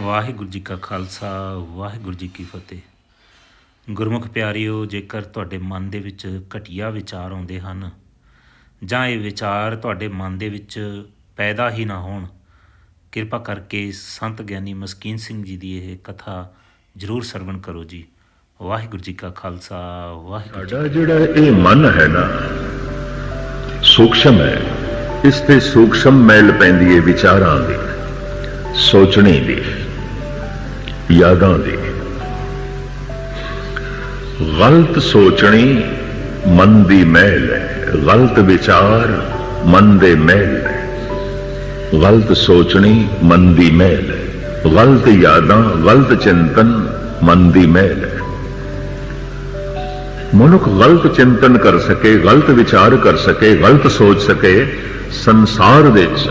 ਵਾਹਿਗੁਰੂ ਜੀ ਕਾ ਖਾਲਸਾ, ਵਾਹਿਗੁਰੂ ਜੀ ਕੀ ਫਤਿਹ। ਗੁਰਮੁਖ ਪਿਆਰਿਓ, ਜੇਕਰ ਤੁਹਾਡੇ ਮਨ ਦੇ ਵਿੱਚ ਘਟੀਆ ਵਿਚਾਰ ਆਉਂਦੇ ਹਨ, ਜਾਂ ਇਹ ਵਿਚਾਰ ਤੁਹਾਡੇ ਮਨ ਦੇ ਵਿੱਚ ਪੈਦਾ ਹੀ ਨਾ ਹੋਣ, ਕਿਰਪਾ ਕਰਕੇ ਸੰਤ ਗਿਆਨੀ ਮਸਕੀਨ ਸਿੰਘ ਜੀ ਦੀ ਇਹ ਕਥਾ ਜ਼ਰੂਰ ਸਰਵਣ ਕਰੋ ਜੀ। ਵਾਹਿਗੁਰੂ ਜੀ ਕਾ ਖਾਲਸਾ, ਵਾਹਿਗੁਰੂ ਸਾਡਾ ਜਿਹੜਾ ਇਹ ਮਨ ਹੈ ਨਾ, ਸੂਖਸ਼ਮ ਹੈ। ਇਸ ਤੇ ਸੂਖਸ਼ਮ ਮੈਲ ਪੈਂਦੀ ਹੈ ਵਿਚਾਰਾਂ ਦੀ, ਸੋਚਣੀ ਦੀ। ਯਾਦਾਂ ਦੀ। ਗਲਤ ਸੋਚਣੀ ਮਨ ਦੀ ਮਹਿਲ ਹੈ। ਗਲਤ ਵਿਚਾਰ ਮਨ ਦੇ ਮਹਿਲ ਹੈ। ਗਲਤ ਸੋਚਣੀ ਮਨ ਦੀ ਮਹਿਲ ਹੈ। ਗਲਤ ਯਾਦਾਂ, ਗਲਤ ਚਿੰਤਨ ਮਨ ਦੀ ਮਹਿਲ ਹੈ। ਮਨੁੱਖ ਗਲਤ ਚਿੰਤਨ ਕਰ ਸਕੇ, ਗਲਤ ਵਿਚਾਰ ਕਰ ਸਕੇ, ਗਲਤ ਸੋਚ ਸਕੇ, ਸੰਸਾਰ ਦੇ ਵਿੱਚ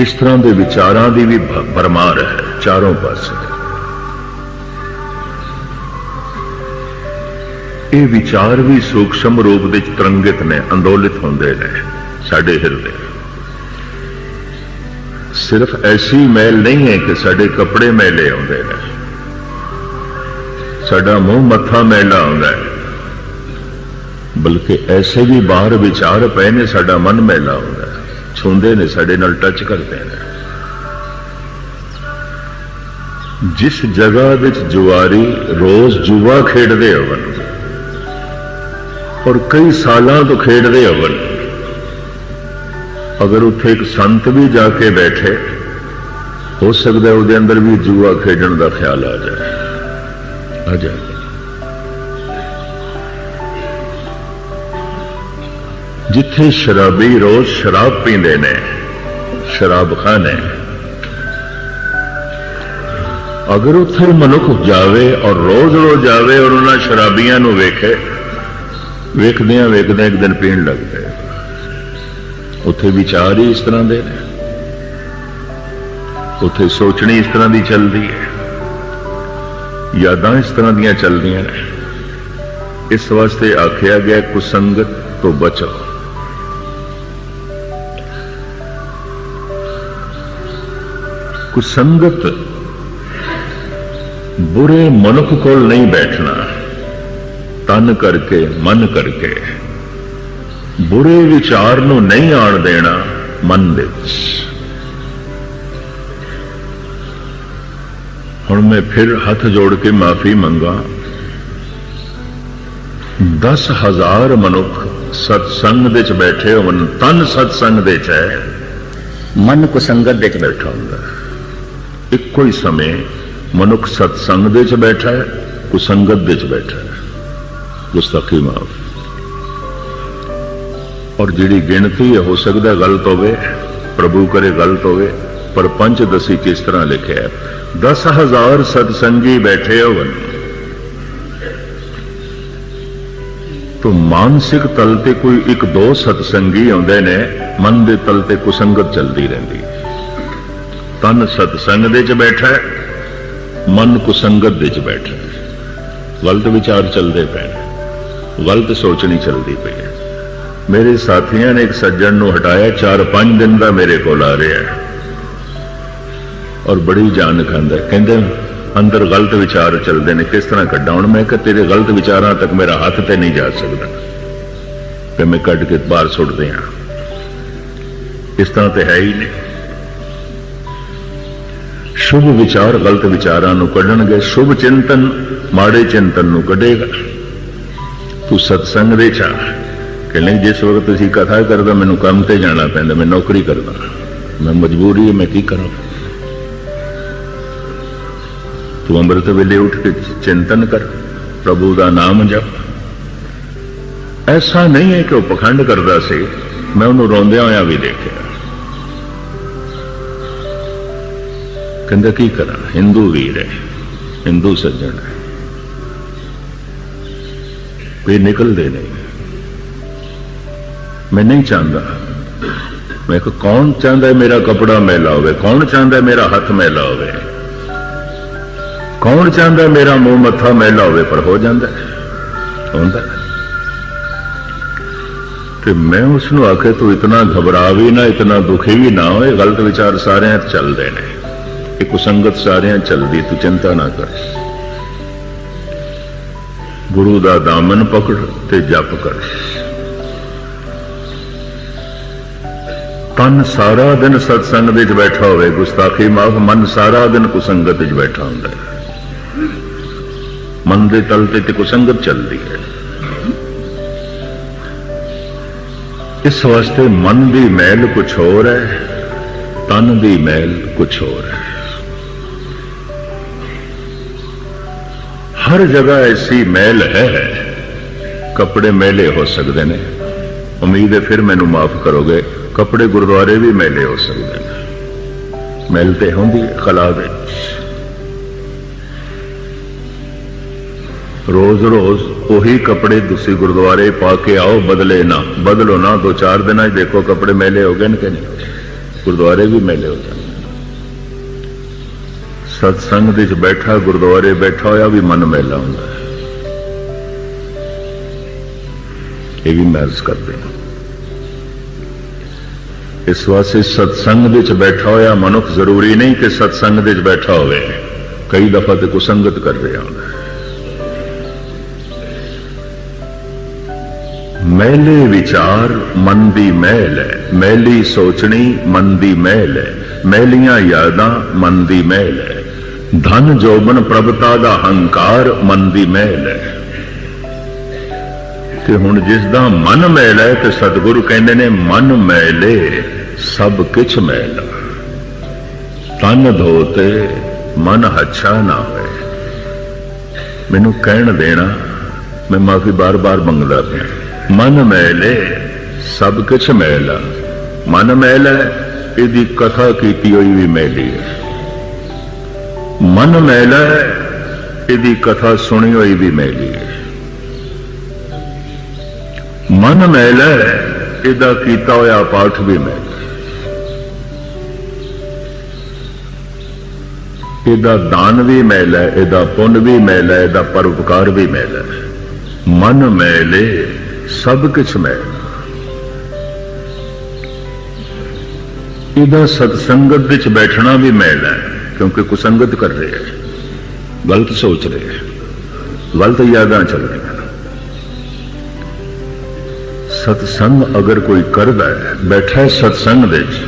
ਇਸ ਤਰ੍ਹਾਂ ਦੇ ਵਿਚਾਰਾਂ ਦੀ ਵੀ ਭਰਮਾਰ ਹੈ ਚਾਰੋਂ ਪਾਸੇ। ਇਹ ਵਿਚਾਰ ਵੀ ਸੂਖਸ਼ਮ ਰੂਪ ਵਿੱਚ ਤਰੰਗਿਤ ਨੇ, ਅੰਦੋਲਿਤ ਹੁੰਦੇ ਨੇ ਸਾਡੇ ਹਿਰਦੇ। ਸਿਰਫ ਐਸੀ ਮੈਲ ਨਹੀਂ ਹੈ ਕਿ ਸਾਡੇ ਕੱਪੜੇ ਮੈਲੇ ਆਉਂਦੇ ਨੇ। ਸਾਡਾ ਮੂੰਹ ਮੱਥਾ ਮੈਲਾ ਆਉਂਦਾ ਹੈ। ਬਲਕਿ ਐਸੇ ਵੀ ਬਾਹਰ ਵਿਚਾਰ ਪਏ ਨੇ, ਸਾਡਾ ਮਨ ਮੈਲਾ ਆਉਂਦਾ ਹੈ। ਛੁੰਦੇ ਨੇ, ਸਾਡੇ ਨਾਲ ਟੱਚ ਕਰਦੇ ਨੇ। ਜਿਸ ਜਗ੍ਹਾ ਵਿੱਚ ਜੁਆਰੀ ਰੋਜ਼ ਜੁਆ ਖੇਡਦੇ ਹੋਵਨ ਔਰ ਕਈ ਸਾਲਾਂ ਤੋਂ ਖੇਡਦੇ ਹੋਵਨ ਅਗਰ ਉੱਥੇ ਇੱਕ ਸੰਤ ਵੀ ਜਾ ਕੇ ਬੈਠੇ, ਹੋ ਸਕਦਾ ਉਹਦੇ ਅੰਦਰ ਵੀ ਜੂਆ ਖੇਡਣ ਦਾ ਖਿਆਲ ਆ ਜਾਏ। ਆ ਜਾਏ। ਜਿੱਥੇ ਸ਼ਰਾਬੀ ਰੋਜ਼ ਸ਼ਰਾਬ ਪੀਂਦੇ ਨੇ ਸ਼ਰਾਬਖਾਨੇ ਅਗਰ ਉੱਥੇ ਮਨੁੱਖ ਜਾਵੇ ਔਰ ਰੋਜ਼-ਰੋਜ਼ ਜਾਵੇ ਔਰ ਉਹਨਾਂ ਸ਼ਰਾਬੀਆਂ ਨੂੰ ਵੇਖੇ ਵੇਖਦਿਆਂ ਵੇਖਦਿਆਂ ਇੱਕ ਦਿਨ ਪੀਣ ਲੱਗ ਪਏ ਉੱਥੇ ਵਿਚਾਰ ਹੀ ਇਸ ਤਰ੍ਹਾਂ ਦੇ ਨੇ। ਉੱਥੇ ਸੋਚਣੀ ਇਸ ਤਰ੍ਹਾਂ ਦੀ ਚੱਲਦੀ ਹੈ। ਯਾਦਾਂ ਇਸ ਤਰ੍ਹਾਂ ਦੀਆਂ ਚੱਲਦੀਆਂ ਨੇ। ਇਸ ਵਾਸਤੇ ਆਖਿਆ ਗਿਆ, ਕੁਸੰਗਤ ਤੋਂ ਬਚੋ। ਕੁਸੰਗਤ ਬੁਰੇ ਮਨੁੱਖ ਕੋਲ ਨਹੀਂ ਬੈਠਣਾ। ਤਨ ਕਰਕੇ, ਮਨ ਕਰਕੇ। ਬੁਰੇ ਵਿਚਾਰ ਨੂੰ ਨਹੀਂ ਆਣ ਦੇਣਾ ਮਨ ਦੇ ਵਿੱਚ। ਹੁਣ ਮੈਂ ਫਿਰ ਹੱਥ ਜੋੜ ਕੇ ਮਾਫੀ ਮੰਗਾ। 10000 ਮਨੁੱਖ ਸਤਸੰਗ ਦੇ ਚ ਬੈਠੇ ਹੋਣ, ਤਨ ਸਤਸੰਗ ਦੇ ਚ ਹੈ। ਮਨ ਕੁਸੰਗਤ ਦੇ ਚ ਬੈਠਾ ਹੁੰਦਾ। ਇੱਕੋ ਹੀ ਸਮੇਂ ਮਨੁੱਖ ਸਤਸੰਗ ਦੇ ਚ ਬੈਠਾ ਹੈ, ਕੁਸੰਗਤ ਦੇ ਚ ਬੈਠਾ ਹੈ। ਗੁਸਤਾਖੀ ਮਾਫ ਔਰ ਜਿਹੜੀ ਗਿਣਤੀ ਹੈ ਹੋ ਸਕਦਾ ਗਲਤ ਹੋਵੇ, ਪ੍ਰਭੂ ਕਰੇ ਗਲਤ ਹੋਵੇ, ਪਰ ਪੰਚ ਦਸੀ ਕਿਸ ਤਰ੍ਹਾਂ ਲਿਖਿਆ ਹੈ? 10000 ਸਤਸੰਗੀ ਬੈਠੇ ਹੋਵਨ ਤੋ ਮਾਨਸਿਕ ਤਲ ਤੇ ਕੋਈ ਇੱਕ ਦੋ ਸਤਸੰਗੀ ਆਉਂਦੇ ਨੇ, ਮਨ ਦੇ ਤਲ ਤੇ ਕੁਸੰਗਤ ਚੱਲਦੀ ਰਹਿੰਦੀ। ਤਨ ਸਤਸੰਗ ਦੇ ਚ ਬੈਠਾ ਹੈ, ਮਨ ਕੁਸੰਗਤ ਦੇ ਚ ਬੈਠਾ ਗਲਤ ਵਿਚਾਰ ਚੱਲਦੇ ਪੈਣ। ਗਲਤ ਸੋਚਣੀ ਚੱਲਦੀ ਪਈ ਹੈ। ਮੇਰੇ ਸਾਥੀਆਂ ਨੇ ਇੱਕ ਸੱਜਣ ਨੂੰ ਹਟਾਇਆ 4-5 ਦਿਨ ਦਾ ਮੇਰੇ ਕੋਲ ਆ ਰਿਹਾ ਹੈ। ਔਰ ਬੜੀ ਜਾਨ ਖਾਂਦਾ ਕਹਿੰਦੇ, ਅੰਦਰ ਗਲਤ ਵਿਚਾਰ ਚੱਲਦੇ ਨੇ, ਕਿਸ ਤਰ੍ਹਾਂ ਕੱਢਾਂ? ਹੁਣ ਮੈਂ ਕਿ ਤੇਰੇ ਗਲਤ ਵਿਚਾਰਾਂ ਤੱਕ ਮੇਰਾ ਹੱਥ ਤੇ ਨਹੀਂ ਜਾ ਸਕਦਾ। ਕਿ ਮੈਂ ਕੱਢ ਕੇ ਬਾਹਰ ਸੁੱਟਦੇ ਹਾਂ। ਇਸ ਤਰ੍ਹਾਂ ਤੇ ਹੈ ਹੀ ਨਹੀਂ। ਸ਼ੁਭ ਵਿਚਾਰ ਗਲਤ ਵਿਚਾਰਾਂ ਨੂੰ ਕੱਢਣਗੇ, ਸ਼ੁਭ ਚਿੰਤਨ ਮਾੜੇ ਚਿੰਤਨ ਨੂੰ ਕੱਢੇਗਾ। ਤੂੰ ਸਤਸੰਗ ਦੇ ਚਾ ਕਿ ਨਹੀਂ ਜਿਸ ਵਕਤ ਤੁਸੀਂ ਕਥਾ ਕਰਦਾ, ਮੈਨੂੰ ਕੰਮ ਤੇ ਜਾਣਾ ਪੈਂਦਾ, ਮੈਂ ਨੌਕਰੀ ਕਰਦਾ। ਮੈਂ ਮਜਬੂਰੀ ਹੈ, ਮੈਂ ਕੀ ਕਰਾਂ? ਤੂੰ ਅੰਮ੍ਰਿਤ ਵੇਲੇ ਉੱਠ ਕੇ ਚਿੰਤਨ ਕਰ, ਪ੍ਰਭੂ ਦਾ ਨਾਮ ਜਪ। ਐਸਾ ਨਹੀਂ ਹੈ ਕਿ ਉਹ ਪਖੰਡ ਕਰਦਾ ਸੀ, ਮੈਂ ਉਹਨੂੰ ਰੋਂਦਿਆਂ ਹੋਇਆ ਵੀ ਦੇਖਿਆ। ਕਹਿੰਦਾ, ਕੀ ਕਰਾਂ? ਹਿੰਦੂ ਵੀਰ ਹੈ, ਹਿੰਦੂ ਸੱਜਣ ਹੈ। ਕੋਈ ਨਿਕਲਦੇ ਨਹੀਂ ਮੈਂ ਨਹੀਂ ਚਾਹੁੰਦਾ। ਮੈਂ ਕਿ ਕੌਣ ਚਾਹੁੰਦਾ ਹੈ ਮੇਰਾ ਕਪੜਾ ਮੈਲਾ ਹੋਵੇ? ਕੌਣ ਚਾਹੁੰਦਾ ਹੈ ਮੇਰਾ ਹੱਥ ਮੈਲਾ ਹੋਵੇ? ਕੌਣ ਚਾਹੁੰਦਾ ਮੇਰਾ ਮੂੰਹ ਮੱਥਾ ਮੈਲਾ ਹੋਵੇ? ਪਰ ਹੋ ਜਾਂਦਾ ਹੁੰਦਾ ਤੇ ਮੈਂ ਉਸ ਨੂੰ ਆਖਿਆ, ਤੂੰ ਇਤਨਾ ਘਬਰਾ ਵੀ ਨਾ, ਇਤਨਾ ਦੁਖੀ ਵੀ ਨਾ ਹੋਏ। ਗਲਤ ਵਿਚਾਰ ਸਾਰਿਆਂ ਚੱਲਦੇ ਨੇ। ਇਹ ਕੁਸੰਗਤ ਸਾਰਿਆਂ ਚੱਲਦੀ ਤੂੰ ਚਿੰਤਾ ਨਾ ਕਰ। ਗੁਰੂ ਦਾ ਦਾਮਨ ਪਕੜ ਤੇ ਜਪ ਕਰ। ਤਨ ਸਾਰਾ ਦਿਨ ਸਤਸੰਗ ਦੇ ਵਿੱਚ ਬੈਠਾ ਹੋਵੇ ਗੁਸਤਾਖੀ ਮਾਫ, ਮਨ ਸਾਰਾ ਦਿਨ ਕੁਸੰਗਤ ਵਿੱਚ ਬੈਠਾ ਹੁੰਦਾ ਹੈ। ਮਨ ਦੇ ਤਲ ਤੇ ਤੇ ਕੁਸੰਗਤ ਚੱਲਦੀ ਹੈ। ਇਸ ਵਾਸਤੇ ਮਨ ਦੀ ਮਹਿਲ ਕੁਝ ਹੋਰ ਹੈ, ਤਨ ਦੀ ਮਹਿਲ ਕੁਝ ਹੋਰ ਹੈ। ਹਰ ਜਗ੍ਹਾ ਐਸੀ ਮੈਲ ਹੈ। ਕੱਪੜੇ ਮੈਲੇ ਹੋ ਸਕਦੇ ਨੇ। ਉਮੀਦ ਹੈ ਫਿਰ ਮੈਨੂੰ ਮਾਫ ਕਰੋਗੇ। ਕੱਪੜੇ ਗੁਰਦੁਆਰੇ ਵੀ ਮੈਲੇ ਹੋ ਸਕਦੇ ਨੇ। ਮੈਲ ਤੇ ਹੁੰਦੀ ਹੈ ਖਲਾ ਵਿੱਚ। ਰੋਜ਼-ਰੋਜ਼ ਉਹੀ ਕੱਪੜੇ ਤੁਸੀਂ ਗੁਰਦੁਆਰੇ ਪਾ ਕੇ ਆਓ, ਬਦਲੇ ਨਾ। ਬਦਲੋ ਨਾ, ਦੋ ਚਾਰ ਦਿਨਾਂ 'ਚ ਦੇਖੋ ਕੱਪੜੇ ਮੈਲੇ ਹੋ ਗਏ ਨੇ ਕਿ ਨਹੀਂ। ਗੁਰਦੁਆਰੇ ਵੀ ਮੈਲੇ ਹੋ ਜਾਂਦੇ ਸਤਸੰਗ ਦੇ ਵਿੱਚ ਬੈਠਾ, ਗੁਰਦੁਆਰੇ ਬੈਠਾ ਹੋਇਆ ਵੀ ਮਨ ਮੈਲਾ ਹੁੰਦਾ ਹੈ। ਇਹ ਵੀ ਮਹਿਸ ਕਰਦੇ ਨੇ ਇਸ ਵਾਸਤੇ ਸਤਸੰਗ ਦੇ ਵਿੱਚ ਬੈਠਾ ਹੋਇਆ ਮਨੁੱਖ ਜ਼ਰੂਰੀ ਨਹੀਂ ਕਿ ਸਤਸੰਗ ਦੇ ਵਿੱਚ ਬੈਠਾ ਹੋਵੇ। ਕਈ ਦਫਾ ਤੇ ਕੁਸੰਗਤ ਕਰ ਰਿਹਾ ਹੁੰਦਾ ਹੈ। ਮਹਿਲੇ ਵਿਚਾਰ ਮਨ ਦੀ ਮਹਿਲ ਹੈ। ਮਹਿਲੀ ਸੋਚਣੀ ਮਨ ਦੀ ਮਹਿਲ ਹੈ। ਮਹਿਲੀਆਂ ਯਾਦਾਂ ਮਨ ਦੀ ਮਹਿਲ ਹੈ। ਧਨ ਜੋਬਨ ਪ੍ਰਭਤਾ ਦਾ ਹੰਕਾਰ ਮਨ ਦੀ ਮਹਿਲ ਹੈ। ਤੇ ਹੁਣ ਜਿਸ ਦਾ ਮਨ ਮੈਲ ਹੈ ਤੇ ਸਤਿਗੁਰੂ ਕਹਿੰਦੇ ਨੇ, ਮਨ ਮਹਿਲੇ ਸਭ ਕਿਛ ਮਹਿਲਾ ਤਨ ਧੋਤੇ, ਮਨ ਹੱਛਾ ਨਾ ਹੋਏ। ਮੈਨੂੰ ਕਹਿਣ ਦੇਣਾ, ਮੈਂ ਮਾਫੀ ਬਾਰ-ਬਾਰ ਮੰਗਦਾ ਪਿਆ। ਮਨ ਮੈਲੇ, ਸਭ ਕੁਛ ਮੈਲਾ। ਮਨ ਮੈਲ ਹੈ ਇਹਦੀ ਕਥਾ ਕੀਤੀ ਹੋਈ ਵੀ ਮੈਲੀ ਹੈ। ਮਨ ਮੈਲਾ ਹੈ ਇਹਦੀ ਕਥਾ ਸੁਣੀ ਹੋਈ ਵੀ ਮੈਲੀ ਹੈ। ਮਨ ਮੈਲਾ ਹੈ ਇਹਦਾ ਕੀਤਾ ਹੋਇਆ ਪਾਠ ਵੀ ਮੈਲਾ। ਇਹਦਾ ਦਾਨ ਵੀ ਮੈਲਾ ਹੈ ਇਹਦਾ ਪੁੰਨ ਵੀ ਮੈਲਾ, ਇਹਦਾ ਪਰਉਪਕਾਰ ਵੀ ਮੈਲਾ। ਹੈ ਮਨ ਮੈਲੇ ਸਭ ਕੁਛ ਮੈਂ। ਇਹਦਾ ਸਤਸੰਗਤ ਵਿੱਚ ਬੈਠਣਾ ਵੀ ਮੈਲ ਹੈ ਕਿਉਂਕਿ ਕੁਸੰਗਤ ਕਰ ਰਿਹਾ ਹੈ ਗਲਤ ਸੋਚ ਰਿਹਾ ਹੈ ਗਲਤ ਯਾਦਾਂ ਚੱਲ ਰਹੀਆਂ ਸਤਸੰਗ ਅਗਰ ਕੋਈ ਕਰਦਾ ਹੈ, ਬੈਠਾ ਸਤਸੰਗ ਵਿੱਚ,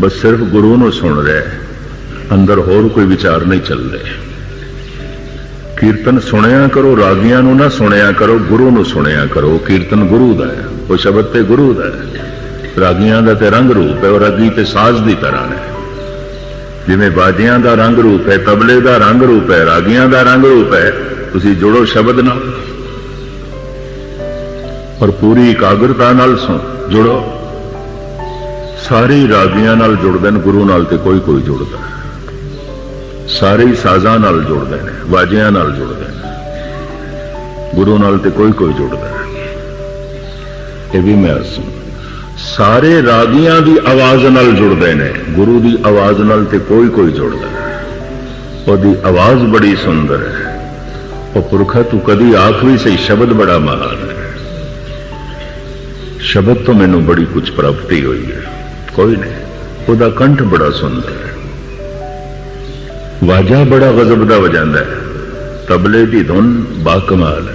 ਬਸ ਸਿਰਫ ਗੁਰੂ ਨੂੰ ਸੁਣ ਰਿਹਾ ਹੈ। ਅੰਦਰ ਹੋਰ ਕੋਈ ਵਿਚਾਰ ਨਹੀਂ ਚੱਲ ਰਿਹਾ। ਕੀਰਤਨ ਸੁਣਿਆ ਕਰੋ, ਰਾਗੀਆਂ ਨੂੰ ਨਾ ਸੁਣਿਆ ਕਰੋ, ਗੁਰੂ ਨੂੰ ਸੁਣਿਆ ਕਰੋ। ਕੀਰਤਨ ਗੁਰੂ ਦਾ ਹੈ, ਉਹ ਸ਼ਬਦ ਤੇ ਗੁਰੂ ਦਾ ਹੈ। ਰਾਗੀਆਂ ਦਾ ਤੇ ਰੰਗ ਰੂਪ ਹੈ, ਉਹ ਰਾਗੀ ਤੇ ਸਾਜ਼ ਦੀ ਤਰ੍ਹਾਂ ਹੈ। ਜਿਵੇਂ ਬਾਜੀਆਂ ਦਾ ਰੰਗ ਰੂਪ ਹੈ, ਤਬਲੇ ਦਾ ਰੰਗ ਰੂਪ ਹੈ, ਰਾਗੀਆਂ ਦਾ ਰੰਗ ਰੂਪ ਹੈ, ਤੁਸੀਂ ਜੁੜੋ ਸ਼ਬਦ ਨਾਲ। ਔਰ ਪੂਰੀ ਇਕਾਗਰਤਾ ਨਾਲ ਸੁਣ, ਜੁੜੋ। ਸਾਰੇ ਰਾਗੀਆਂ ਨਾਲ ਜੁੜਦੇ ਨੇ, ਗੁਰੂ ਨਾਲ ਤੇ ਕੋਈ ਕੋਈ ਜੁੜਦਾ ਹੈ। ਸਾਰੇ ਹੀ ਸਾਜ਼ਾਂ ਨਾਲ ਜੁੜਦੇ ਨੇ, ਵਾਜਿਆਂ ਨਾਲ ਜੁੜਦੇ ਨੇ। ਗੁਰੂ ਨਾਲ ਤੇ ਕੋਈ ਕੋਈ ਜੁੜਦਾ ਇਹ ਵੀ ਮੈਂ ਸੁਣ ਸਾਰੇ ਰਾਗੀਆਂ ਦੀ ਆਵਾਜ਼ ਨਾਲ ਜੁੜਦੇ ਨੇ, ਗੁਰੂ ਦੀ ਆਵਾਜ਼ ਨਾਲ ਤੇ ਕੋਈ ਕੋਈ ਜੁੜਦਾ ਉਹਦੀ ਆਵਾਜ਼ ਬੜੀ ਸੁੰਦਰ ਹੈ। ਉਹ ਪੁਰਖਾ ਤੂੰ ਕਦੀ ਆਖ ਵੀ ਸਹੀ ਸ਼ਬਦ ਬੜਾ ਮਹਾਨ ਹੈ। ਸ਼ਬਦ ਤੋਂ ਮੈਨੂੰ ਬੜੀ ਕੁਝ ਪ੍ਰਾਪਤੀ ਹੋਈ ਹੈ। ਕੋਈ ਨਹੀਂ, ਉਹਦਾ ਕੰਠ ਬੜਾ ਸੁੰਦਰ ਹੈ। ਵਾਜਾ ਬੜਾ ਗਜ਼ਬ ਦਾ ਵਜਾਂਦਾ ਹੈ। ਤਬਲੇ ਦੀ ਧੁਨ ਬਾਕਮਾਲ ਹੈ।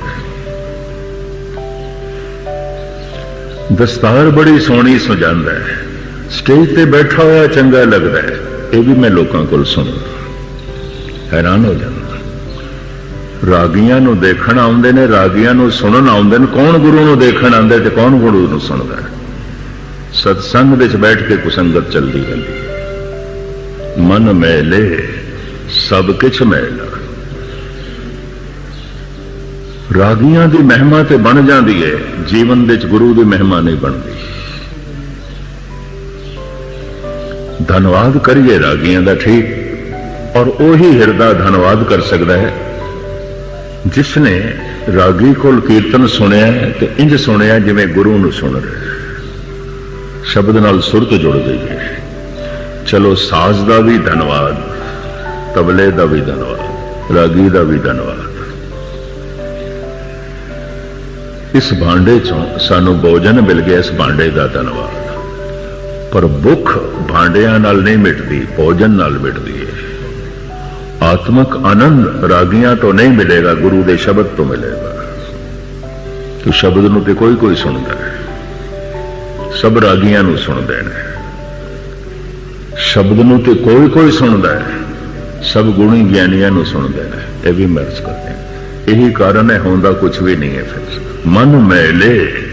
ਦਸਤਾਰ ਬੜੀ ਸੋਹਣੀ ਸਜਾਂਦਾ ਹੈ। ਸਟੇਜ ਤੇ ਬੈਠਾ ਹੋਇਆ ਚੰਗਾ ਲੱਗਦਾ ਹੈ। ਇਹ ਵੀ ਮੈਂ ਲੋਕਾਂ ਕੋਲ ਸੁਣਦਾ ਹੈਰਾਨ ਹੋ ਜਾਂਦਾ ਰਾਗੀਆਂ ਨੂੰ ਦੇਖਣ ਆਉਂਦੇ ਨੇ, ਰਾਗੀਆਂ ਨੂੰ ਸੁਣਨ ਆਉਂਦੇ ਨੇ। ਕੌਣ ਗੁਰੂ ਨੂੰ ਦੇਖਣ ਆਉਂਦਾ ਤੇ ਕੌਣ ਗੁਰੂ ਨੂੰ ਸੁਣਦਾ ਹੈ? ਸਤਸੰਗ ਵਿੱਚ ਬੈਠ ਕੇ ਕੁਸੰਗਤ ਚੱਲਦੀ ਰਹਿੰਦੀ ਮਨ ਮੇਲੇ ਸਭ ਕੁਛ ਮੈਲਾ ਰਾਗੀਆਂ ਦੀ ਮਹਿਮਾ ਤੇ ਬਣ ਜਾਂਦੀ ਹੈ ਜੀਵਨ ਵਿੱਚ ਗੁਰੂ ਦੀ ਮਹਿਮਾ ਨਹੀਂ ਬਣਦੀ। ਧੰਨਵਾਦ ਕਰੀਏ ਰਾਗੀਆਂ ਦਾ ਠੀਕ, ਔਰ ਉਹੀ ਹਿਰਦਾ ਧੰਨਵਾਦ ਕਰ ਸਕਦਾ ਹੈ। ਜਿਸ ਨੇ ਰਾਗੀ ਕੋਲ ਕੀਰਤਨ ਸੁਣਿਆ ਤੇ ਇੰਜ ਸੁਣਿਆ ਜਿਵੇਂ ਗੁਰੂ ਨੂੰ ਸੁਣ ਰਿਹਾ ਸ਼ਬਦ ਨਾਲ ਸੁਰਤ ਜੁੜ ਗਈ ਹੈ। ਚਲੋ ਸਾਜ਼ ਦਾ ਵੀ ਧੰਨਵਾਦ। ਤਬਲੇ ਦਾ ਵੀ ਧੰਨਵਾਦ ਰਾਗੀ ਦਾ ਵੀ ਧੰਨਵਾਦ ਇਸ ਭਾਂਡੇ ਚੋਂ ਸਾਨੂੰ ਭੋਜਨ ਮਿਲ ਗਿਆ, ਇਸ ਭਾਂਡੇ ਦਾ ਧੰਨਵਾਦ ਪਰ ਭੁੱਖ ਭਾਂਡਿਆਂ ਨਾਲ ਨਹੀਂ ਮਿਟਦੀ, ਭੋਜਨ ਨਾਲ ਮਿਟਦੀ ਹੈ। ਆਤਮਕ ਆਨੰਦ ਰਾਗੀਆਂ ਤੋਂ ਨਹੀਂ ਮਿਲੇਗਾ, ਗੁਰੂ ਦੇ ਸ਼ਬਦ ਤੋਂ ਮਿਲੇਗਾ। ਕਿ ਸ਼ਬਦ ਨੂੰ ਤੇ ਕੋਈ ਕੋਈ ਸੁਣਦਾ ਹੈ। ਸਭ ਰਾਗੀਆਂ ਨੂੰ ਸੁਣਦੇ ਨੇ। ਸ਼ਬਦ ਨੂੰ ਤੇ ਕੋਈ ਕੋਈ ਸੁਣਦਾ ਹੈ। ਸਭ ਗੁਣੀ ਗਿਆਨੀਆਂ ਨੂੰ ਸੁਣਦੇ ਨੇ, ਇਹ ਵੀ ਮਰਜ਼ ਕਰਦੇ ਨੇ ਇਹੀ ਕਾਰਨ ਹੈ ਹੁੰਦਾ ਕੁਝ ਵੀ ਨਹੀਂ ਹੈ ਫਿਰ। ਮਨ ਮੈਲੇ,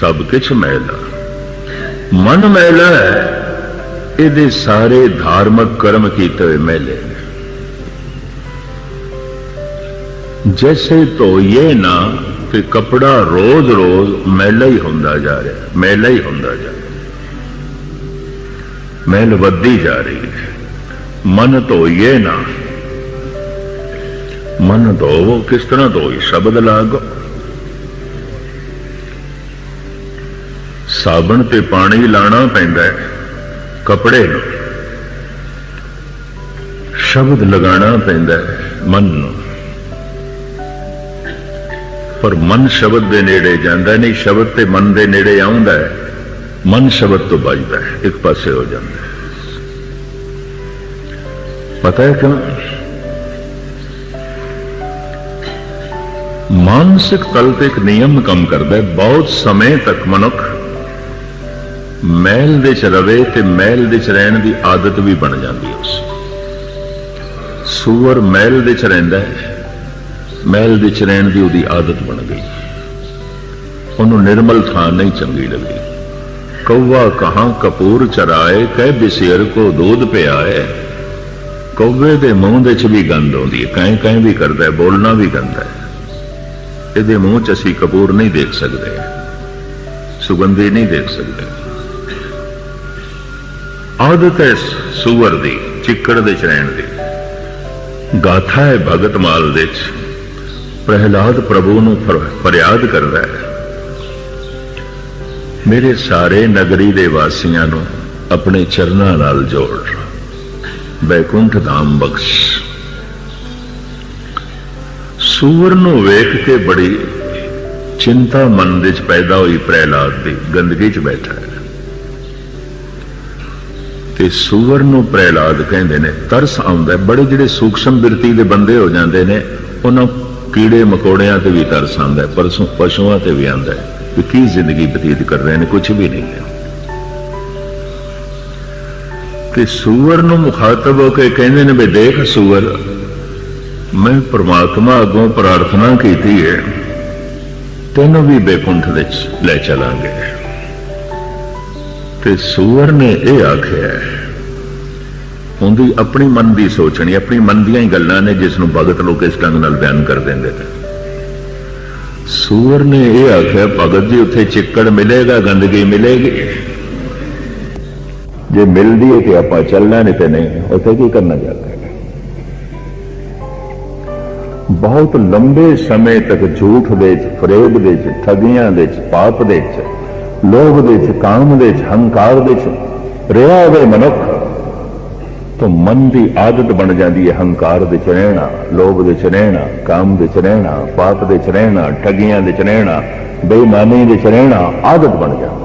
ਸਭ ਕੁਛ ਮੈਲਾ। ਮਨ ਮੈਲਾ, ਇਹਦੇ ਸਾਰੇ ਧਾਰਮਿਕ ਕਰਮ ਕੀਤੇ ਹੋਏ ਮੈਲੇ ਨੇ। ਜੈਸੇ ਧੋਈਏ ਨਾ, ਤੇ ਕਪੜਾ ਰੋਜ਼-ਰੋਜ਼ ਮੈਲਾ ਹੀ ਹੁੰਦਾ ਜਾ ਰਿਹਾ, ਮੈਲਾ ਹੀ ਹੁੰਦਾ ਜਾ ਰਿਹਾ। ਮੈਲ ਵੱਧਦੀ ਜਾ ਰਹੀ ਹੈ। ਮਨ ਧੋਈਏ ਨਾ। ਮਨ ਧੋਵੋ, ਕਿਸ ਤਰ੍ਹਾਂ ਧੋਈ? ਸ਼ਬਦ ਲਾਗੋ। ਸਾਬਣ ਤੇ ਪਾਣੀ ਲਾਣਾ ਪੈਂਦਾ ਹੈ, ਕਪੜੇ ਨੂੰ। ਸ਼ਬਦ ਲਗਾਉਣਾ ਪੈਂਦਾ ਹੈ, ਮਨ ਨੂੰ। ਪਰ ਮਨ ਸ਼ਬਦ ਦੇ ਨੇੜੇ ਜਾਂਦਾ ਨਹੀਂ, ਸ਼ਬਦ ਤੇ ਮਨ ਦੇ ਨੇੜੇ ਆਉਂਦਾ ਹੈ, ਮਨ ਸ਼ਬਦ ਤੋਂ ਬਚਦਾ ਹੈ, ਇੱਕ ਪਾਸੇ ਹੋ ਜਾਂਦਾ ਹੈ। ਪਤਾ ਹੈ ਕਿਉਂ? ਮਾਨਸਿਕ ਤਲ ਤੇ ਇੱਕ ਨਿਯਮ ਕੰਮ ਕਰਦਾ ਹੈ, ਬਹੁਤ ਸਮੇਂ ਤੱਕ ਮਨੁੱਖ ਮਹਿਲ ਦੇ ਚ ਰਵੇ ਤੇ ਮਹਿਲ ਦੇ ਚ ਰਹਿਣ ਦੀ ਆਦਤ ਵੀ ਬਣ ਜਾਂਦੀ ਹੈ ਉਸ। ਸੂਰ ਮਹਿਲ ਦੇ ਚ ਰਹਿੰਦਾ ਹੈ, ਮਹਿਲ ਦੇ ਚ ਰਹਿਣ ਦੀ ਉਹਦੀ ਆਦਤ ਬਣ ਗਈ। ਉਹਨੂੰ ਨਿਰਮਲ ਥਾਂ ਨਹੀਂ ਚੰਗੀ ਲੱਗੀ ਕੌਵਾ ਕਹਾਂ ਕਪੂਰ ਚਰਾਏ, ਕਹਿ ਬਿਸੇਰ ਕੋ ਦੁੱਧ ਪਿਆਏ। ਕੌਵੇ ਦੇ ਮੂੰਹ ਦੇ ਚ ਵੀ ਗੰਦ ਆਉਂਦੀ ਹੈ ਕਾਂ ਕਾਂ ਵੀ ਕਰਦਾ ਹੈ, ਬੋਲਣਾ ਵੀ ਗੰਦਾ ਹੈ। ਇਹਦੇ ਮੂੰਹ ਚ ਅਸੀਂ ਕਪੂਰ ਨਹੀਂ ਦੇਖ ਸਕਦੇ। ਸੁਗੰਧੀ ਨਹੀਂ ਦੇਖ ਸਕਦੇ। ਆਦਤ ਹੈ ਸੂਵਰ ਦੀ, ਚਿੱਕੜ ਦੇ ਚ ਰਹਿਣ ਦੀ। ਗਾਥਾ ਹੈ ਭਗਤ ਮਾਲ ਦੇ ਚ। ਪ੍ਰਹਿਲਾਦ ਪ੍ਰਭੂ ਨੂੰ ਫਰਿਆਦ ਕਰਦਾ ਹੈ। ਮੇਰੇ ਸਾਰੇ ਨਗਰੀ ਦੇ ਵਾਸੀਆਂ ਨੂੰ ਆਪਣੇ ਚਰਨਾਂ ਨਾਲ ਜੋੜ। ਬੈਕੁੰਠ ਧਾਮ ਬਖਸ਼। ਸੂਰ ਨੂੰ ਵੇਖ ਕੇ ਬੜੀ ਚਿੰਤਾ ਮਨ ਵਿੱਚ ਪੈਦਾ ਹੋਈ ਪ੍ਰਹਿਲਾਦ ਦੀ, ਗੰਦਗੀ 'ਚ ਬੈਠਾ ਹੈ। ਤੇ ਸੂਰ ਨੂੰ ਪ੍ਰਹਿਲਾਦ ਕਹਿੰਦੇ ਨੇ, ਤਰਸ ਆਉਂਦਾ ਬੜੇ ਜਿਹੜੇ ਸੂਖਸ਼ਮ ਬਿਰਤੀ ਦੇ ਬੰਦੇ ਹੋ ਜਾਂਦੇ ਨੇ, ਉਹਨਾਂ ਕੀੜੇ ਮਕੌੜਿਆਂ ਤੇ ਵੀ ਤਰਸ ਆਉਂਦਾ ਪਰਸੋਂ ਪਸ਼ੂਆਂ ਤੇ ਵੀ ਆਉਂਦਾ ਹੈ ਕਿ ਕੀ ਜ਼ਿੰਦਗੀ ਬਤੀਤ ਕਰ ਰਹੇ ਨੇ ਕੁਝ ਵੀ ਨਹੀਂ ਹੈ। ਕਿ ਸੂਰ ਨੂੰ ਮੁਖਾਤਬ ਹੋ ਕੇ ਕਹਿੰਦੇ ਨੇ ਵੀ ਦੇਖ ਸੂਰ ਮੈਂ ਪ੍ਰਮਾਤਮਾ ਅੱਗੋਂ ਪ੍ਰਾਰਥਨਾ ਕੀਤੀ ਹੈ, ਤੈਨੂੰ ਵੀ ਬੇਕੁੰਠ ਵਿੱਚ ਲੈ ਚਲਾਂਗੇ। ਤੇ ਸੂਰ ਨੇ ਇਹ ਆਖਿਆ, ਉਹਦੀ ਆਪਣੀ ਮਨ ਦੀ ਸੋਚਣੀ, ਆਪਣੀ ਮਨ ਦੀਆਂ ਹੀ ਗੱਲਾਂ ਨੇ ਜਿਸ ਨੂੰ ਭਗਤ ਲੋਕ ਇਸ ਢੰਗ ਨਾਲ ਬਿਆਨ ਕਰ ਦਿੰਦੇ ਨੇ। ਸੂਰ ਨੇ ਇਹ ਆਖਿਆ, ਭਗਤ ਜੀ, ਉੱਥੇ ਚਿੱਕੜ ਮਿਲੇਗਾ, ਗੰਦਗੀ ਮਿਲੇਗੀ। ਜੇ ਮਿਲਦੀ ਹੈ ਤੇ ਆਪਾਂ ਚੱਲਣਾ ਨਹੀਂ ਤੇ ਨਹੀਂ, ਉੱਥੇ ਕੀ ਕਰਨਾ ਚਾਹਤੇ ਬਹੁਤ ਲੰਬੇ ਸਮੇਂ ਤੱਕ ਝੂਠ ਦੇ ਚ ਫਰੇਬ ਦੇ ਚ ਠਗੀਆਂ ਦੇ ਚ ਪਾਪ ਦੇ ਚ ਲੋਭ ਦੇ ਚ ਕਾਮ ਦੇ ਚ ਹੰਕਾਰ ਦੇ ਚ ਰਿਹਾ ਹੋਵੇ ਮਨੁੱਖ, ਤਾਂ ਮਨ ਦੀ ਆਦਤ ਬਣ ਜਾਂਦੀ ਹੈ ਹੰਕਾਰ ਦੇ ਚ ਰਹਿਣਾ, ਲੋਭ ਦੇ ਚ ਰਹਿਣਾ, ਕਾਮ ਦੇ ਚ ਰਹਿਣਾ, ਪਾਪ ਦੇ ਚ ਰਹਿਣਾ, ਠਗੀਆਂ ਦੇ ਚ ਰਹਿਣਾ, ਬੇਈਮਾਨੀ ਦੇ ਚ ਰਹਿਣਾ, ਆਦਤ ਬਣ ਜਾਂਦੀ